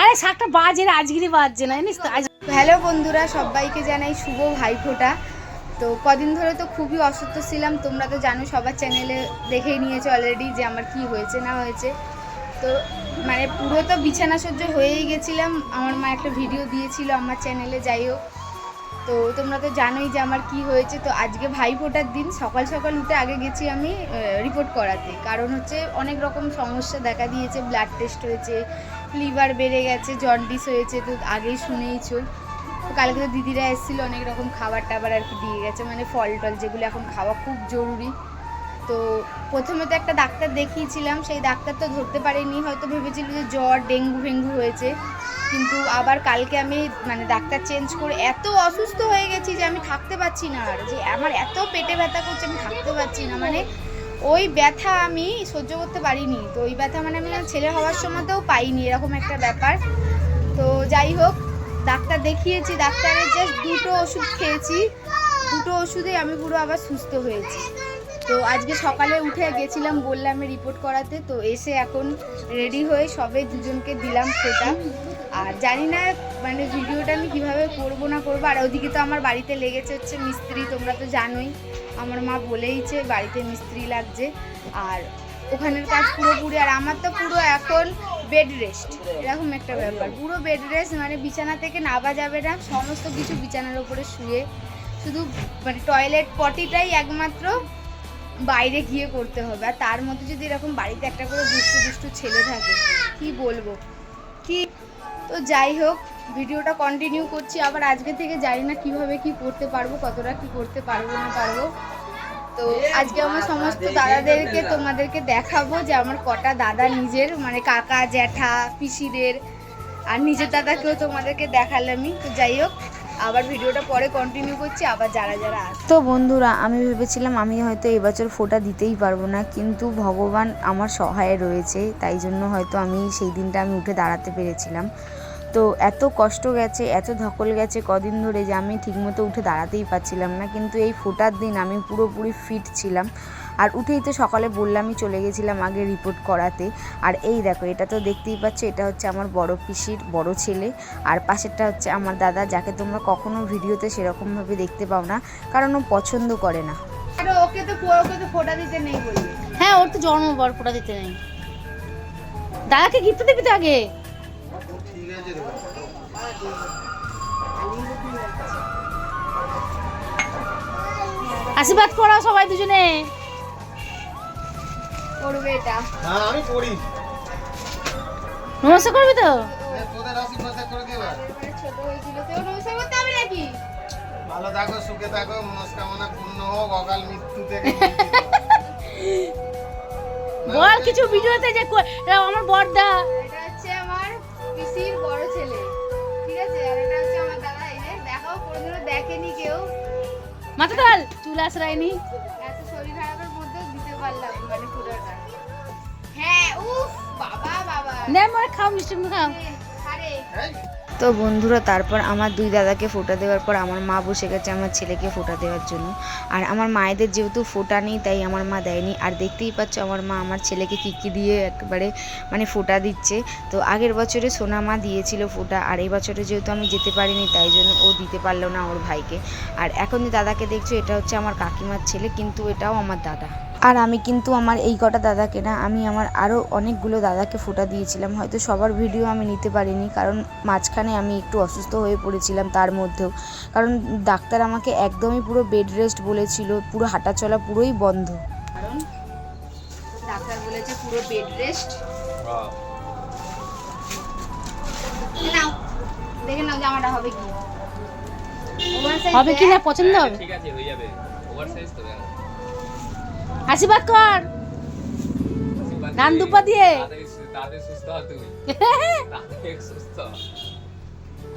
আরে শাকটা বাজে রে আজকেরই বাজছে না, জানিস তো? আজ হ্যালো বন্ধুরা, সবাইকে জানাই শুভ ভাইফোঁটা। তো কদিন ধরে তো খুবই অসুস্থ ছিলাম, তোমরা তো জানো সবার চ্যানেলে দেখেই নিয়েছো অলরেডি যে আমার কি হয়েছে, না হয়েছে। তো মানে পুরো তো বিছানা সহ্য হয়েই গেছিলাম, আমার মা একটা ভিডিও দিয়েছিল আমার চ্যানেলে যাই হোক। তো তোমরা তো জানোই যে আমার কি হয়েছে। তো আজকে ভাইফোঁটার দিন, সকাল সকাল উঠে আগে গেছি আমি রিপোর্ট করাতে। কারণ হচ্ছে অনেক রকম সমস্যা দেখা দিয়েছে ব্লাড টেস্ট হয়েছে লিভার বেড়ে গেছে জন্ডিস হয়েছে, তো আগেই শুনেইছো। তো কালকে তো দিদিরা এসেছিল, অনেক রকম খাবার টাবার আর কি দিয়ে গেছে মানে ফল টল যেগুলো এখন খাওয়া খুব জরুরি। তো প্রথমে তো একটা ডাক্তার দেখিয়েছিলাম, সেই ডাক্তার তো ধরতে পারেনি, হয়তো ভেবেছিল যে জ্বর, ডেঙ্গু ফেঙ্গু হয়েছে। কিন্তু আবার কালকে আমি মানে ডাক্তার চেঞ্জ করে এত অসুস্থ হয়ে গেছি যে আমি থাকতে পারছি না আর, যে আমার এত পেটে ব্যথা করছে আমি থাকতে পারছি না। মানে ওই ব্যথা আমি সহ্য করতে পারিনি, তো ওই ব্যথা মানে আমি ছেলে হওয়ার সময়তেও পাইনি, এরকম একটা ব্যাপার। তো যাই হোক, ডাক্তার দেখিয়েছি, ডাক্তারের জাস্ট দুটো ওষুধ খেয়েছি, দুটো ওষুধে আমি পুরো আবার সুস্থ হয়েছি। তো আজকে সকালে উঠে গেছিলাম বললাম রিপোর্ট করাতে, তো এসে এখন রেডি হয়ে সবে দুজনকে দিলাম ফোটা আর জানি না মানে ভিডিওটা আমি কীভাবে করব না করব, আর ওদিকে তো আমার বাড়িতে লেগেছে হচ্ছে মিস্ত্রি, তোমরা তো জানোই। আমার মা বলেইছে বাড়িতে মিস্ত্রি লাগছে, আর ওখানের কাজ পুরোপুরি, আর আমার তো পুরো এখন বেড রেস্ট এরকম একটা ব্যাপার। পুরো বেড রেস্ট মানে বিছানা থেকে নাবা যাবে না, সমস্ত কিছু বিছানার উপরে শুয়ে। শুধু মানে টয়লেট পটিটাই একমাত্র বাইরে গিয়ে করতে হবে। আর তার মধ্যে যদি এরকম বাড়িতে একটা করে দুষ্টু দুষ্টু ছেলে থাকে, কি বলব? কি? তো যাই হোক, ভিডিওটা কন্টিনিউ করছি। আবার আজকে থেকে জানি না কীভাবে কি করতে পারব, কতটা কি করতে পারব, না পারব। তো আজকে আমার সমস্ত দাদাদেরকে তোমাদেরকে দেখাবো যে আমার কটা দাদা নিজের মানে কাকা, জ্যাঠা, পিসিদের, আর নিজের দাদাকেও তোমাদেরকে দেখালামই। তো যাই হোক আবার ভিডিওটা পরে কন্টিনিউ করছি, আবার যারা যারা আসছে তো বন্ধুরা, আমি ভেবেছিলাম আমি হয়তো এবছর ফোটা দিতেই পারব না, কিন্তু ভগবান আমার সহায় রয়েছে, তাই জন্য হয়তো আমি সেই দিনটা আমি উঠে দাঁড়াতে পেরেছিলাম। তো এত কষ্ট গেছে, এত ধকল গেছে কদিন ধরে যে আমি ঠিকমতো উঠে দাঁড়াতেই পারছিলাম না, কিন্তু এই ফোটার দিন আমি পুরোপুরি ফিট ছিলাম। আর উঠেই তো সকালে বললামই চলে গেছিলাম আগে রিপোর্ট করাতে। আর এই দেখো এটা তো দেখতেই পাচ্ছ এটা হচ্ছে আমার বড় পিসির বড় ছেলে। আর পাশেরটা হচ্ছে আমার দাদা যাকে তোমরা কখনো ভিডিওতে সেরকমভাবে দেখতে পাও না কারণ ও পছন্দ করে না। আর ওকে তো ওকে তো ফোটা দিতে নেই হ্যাঁ ওর তো জন্ম বর ফোটা দিতে নেই। দাদাকে গিফট দিবি তো আগে? আশীর্বাদ করা সবাই দুজনে। করবে এটা। হ্যাঁ আমি পড়ি। নমস্কার করবি তো? তোদের আশীর্বাদ করে দিবা? ছোট হয়েছিল তো নমস্কার করতে হবে নাকি? ভালো থাকো সুখে থাকো মনস্কামনা পূর্ণ হোক অকাল মৃত্যু থেকে। বল কিছু ভিডিওতে যে আমার বড়দা এটা হচ্ছে আমার পিসির বড় ছেলে ঠিক আছে? আর এটা হচ্ছে আমার দাদা এই যে দেখাও কোনোদিনও দেখেনি কেউ। মাথা তাল চুল আসরাইনি এত শরীর খারাপের মধ্যেও দিতে পারলাম। তো বন্ধুরা, তারপর আমার দুই দাদাকে ফোটা দেওয়ার পর আমার মা বসে গেছে আমার ছেলেকে ফোটা দেওয়ার জন্য। আর আমার মায়েদের যেহেতু ফোটা নেই, তাই আমার মা দেয়নি। আর দেখতেই পাচ্ছ আমার মা আমার ছেলেকে কিকি দিয়ে একবারে মানে ফোটা দিচ্ছে। তো আগের বছরে সোনা মা দিয়েছিল ফোটা, আর এই বছরে যেহেতু আমি যেতে পারিনি, তাই জন্য ও দিতে পারল না ওর ভাইকে। আর এখন যে দাদাকে দেখছ, এটা হচ্ছে আমার কাকিমার ছেলে, কিন্তু এটাও আমার দাদা। আর আমি কিন্তু আমার এই কটা দাদাকে না আমি আমার আরও অনেকগুলো দাদাকে ফোটা দিয়েছিলাম। হয়তো সবার ভিডিও আমি নিতে পারিনি কারণ মাঝখানে আমি একটু অসুস্থ হয়ে পড়েছিলাম তার মধ্যেও। কারণ ডাক্তার আমাকে একদমই পুরো বেড রেস্ট বলেছিল পুরো হাঁটাচলা পুরোই বন্ধ। কারণ ডাক্তার বলেছে পুরো বেড রেস্ট। নাও দেখে নাও জামাটা হবে কি। হবে কি না? পছন্দ হবে? হ্যাঁ, ঠিক আছে হয়ে যাবে। ওভার সাইজ তো আশীর্বাদ কর। দুপা দিয়ে।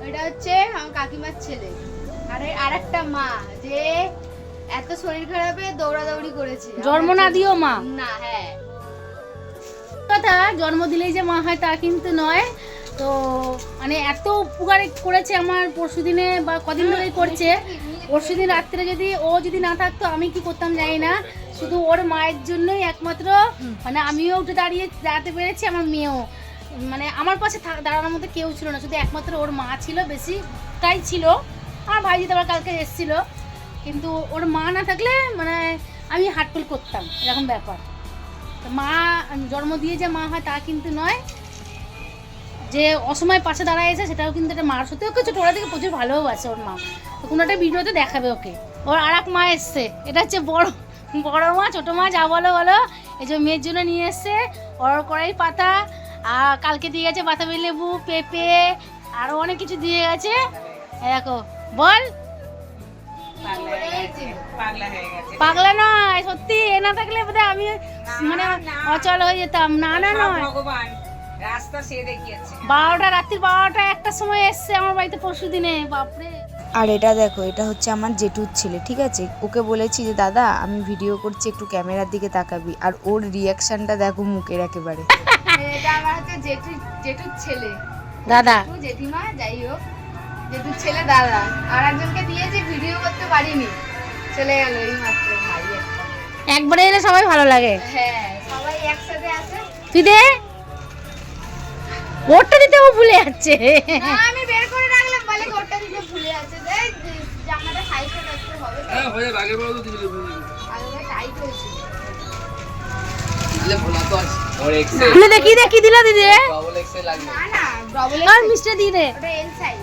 এটা হচ্ছে আমার কাকিমার ছেলে। আরে আরেকটা মা যে এত শরীর খারাপে দৌড়াদৌড়ি করেছে। জন্ম না দিও মা। না হ্যাঁ। কথা জন্ম দিলেই যে মা হয় তা কিন্তু নয়। তো মানে এত উপকার করেছে আমার পরশু দিনে বা কদিন ধরেই করছে। পরশু দিন রাত্রে যদি ও যদি না থাকতো, আমি কি করতাম জানি না। শুধু ওর মায়ের জন্যই একমাত্র মানে আমিও উঠে দাঁড়িয়ে দাঁড়াতে পেরেছি, আমার মেয়েও। মানে আমার পাশে দাঁড়ানোর মতো কেউ ছিল না, শুধু একমাত্র ওর মা ছিল, বেশি তাই ছিল। আমার ভাই দিদি আবার কালকে এসেছিল। কিন্তু ওর মা না থাকলে মানে আমি হাটফুল করতাম, এরকম ব্যাপার। মা, জন্ম দিয়ে যে মা হয় তা কিন্তু নয়। যে অসময় পাশে দাঁড়ায় এসে সেটাও কিন্তু একটা মার সত্যি। ওকে ছোটোবেলা থেকে প্রচুর ভালোবাসে ওর মা। তো কোনো একটা ভিডিওতে দেখাবে ওকে। ওর আর এক মা এসছে। এটা হচ্ছে বড় বড় মা ছোটো মা যা বলো বলো। এই যে মেয়ের জন্য নিয়ে এসছে। ওর কড়াই পাতা আর কালকে দিয়ে গেছে বাতাবি লেবু পেঁপে আরও অনেক কিছু দিয়ে গেছে। দেখো বল। পাগলা নয় সত্যি। এ না থাকলে বোধহয় আমি মানে অচল হয়ে যেতাম। না না নয়। ভগবান। রাস্তা সে দেখিয়েছে। বারোটা রাত্রির বারোটা একটা সময় এসছে আমার বাড়িতে পরশু দিনে বাপরে। আর এটা দেখো এটা হচ্ছে আমার জেঠুর ছেলে ঠিক আছে? ওকে বলেছি যে দাদা আমি ভিডিও করছি একটু ক্যামেরার দিকে তাকাবি। আর ওর রিয়াকশনটা দেখো মুখের একেবারে। এটা আমার হচ্ছে জেঠু জেঠুর ছেলে। দাদা। জেঠিমা যাই হোক জেঠুর ছেলে দাদা। আর একজনকে দিয়েছি ভিডিও করতে পারিনি চলে গেল এই মাত্র ভাই। একবারে এলে সবাই ভালো লাগে। হ্যাঁ সবাই একসাথে আছে। তুই দে। ওরটা দিতে ও ভুলে যাচ্ছে। না, আমি বের করে রাখলাম বলে গোটা দিতে ভুলে আছে দেখ জামাটা সাইজটা একটু হবে হ্যাঁ হয়ে যাবে আগের বড় তো আগে টাইট হয়েছে দেখি দে দিলা দিদি। ডবল এক্সেল লাগবে। না না ডবল আর মিষ্টি দিয়ে দে। ওটা এল সাইজ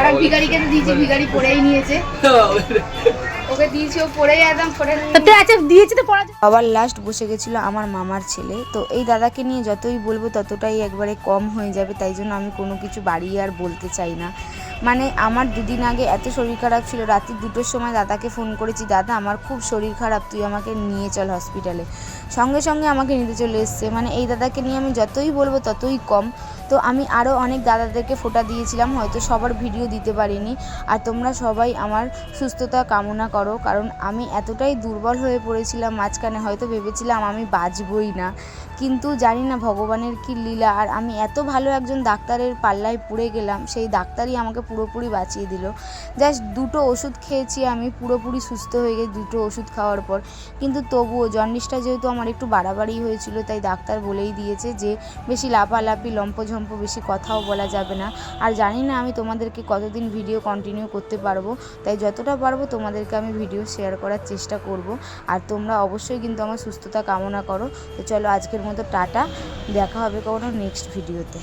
আর এক ভিখারিকে তো দিয়েছি ভিখারি পরেই নিয়েছে। ওকে দিয়েছি ও পরেই একদম তো আছে দিয়েছি তো পড়া আবার লাস্ট বসে গেছিল আমার মামার ছেলে। তো এই দাদাকে নিয়ে যতই বলব ততটাই একবারে কম হয়ে যাবে তাই জন্য আমি কোনো কিছু বাড়িয়ে আর বলতে চাই না। মানে আমার দুদিন আগে এত শরীর খারাপ ছিল রাত্রি দুটোর সময় দাদাকে ফোন করেছি দাদা আমার খুব শরীর খারাপ তুই আমাকে নিয়ে চল হসপিটালে সঙ্গে সঙ্গে আমাকে নিতে চলে এসছে। মানে এই দাদাকে নিয়ে আমি যতই বলব ততই কম। তো আমি আরও অনেক দাদাদেরকে ফোটা দিয়েছিলাম, হয়তো সবার ভিডিও দিতে পারিনি। আর তোমরা সবাই আমার সুস্থতা কামনা করো, কারণ আমি এতটাই দুর্বল হয়ে পড়েছিলাম, মাঝখানে হয়তো ভেবেছিলাম আমি বাঁচবই না। কিন্তু জানি না ভগবানের কি লীলা, আর আমি এত ভালো একজন ডাক্তারের পাল্লায় পড়ে গেলাম, সেই ডাক্তারই আমাকে পুরোপুরি বাঁচিয়ে দিল। জাস্ট দুটো ওষুধ খেয়েছি আমি, পুরোপুরি সুস্থ হয়ে গেছি দুটো ওষুধ খাওয়ার পর। কিন্তু তবুও জন্ডিসটা যেহেতু আমার একটু বাড়াবাড়ি হয়েছিল, তাই ডাক্তার বলেই দিয়েছে যে, বেশি লাফালাফি লম্পঝম্প বেশি কথাও বলা যাবে না। আর জানি না আমি তোমাদেরকে কতদিন ভিডিও কন্টিনিউ করতে পারব। তাই যতটা পারব তোমাদেরকে আমি ভিডিও শেয়ার করার চেষ্টা করব। আর তোমরা অবশ্যই কিন্তু আমার সুস্থতা কামনা করো। তো চলো আজকের মতো টাটা। দেখা হবে কোনো নেক্সট ভিডিওতে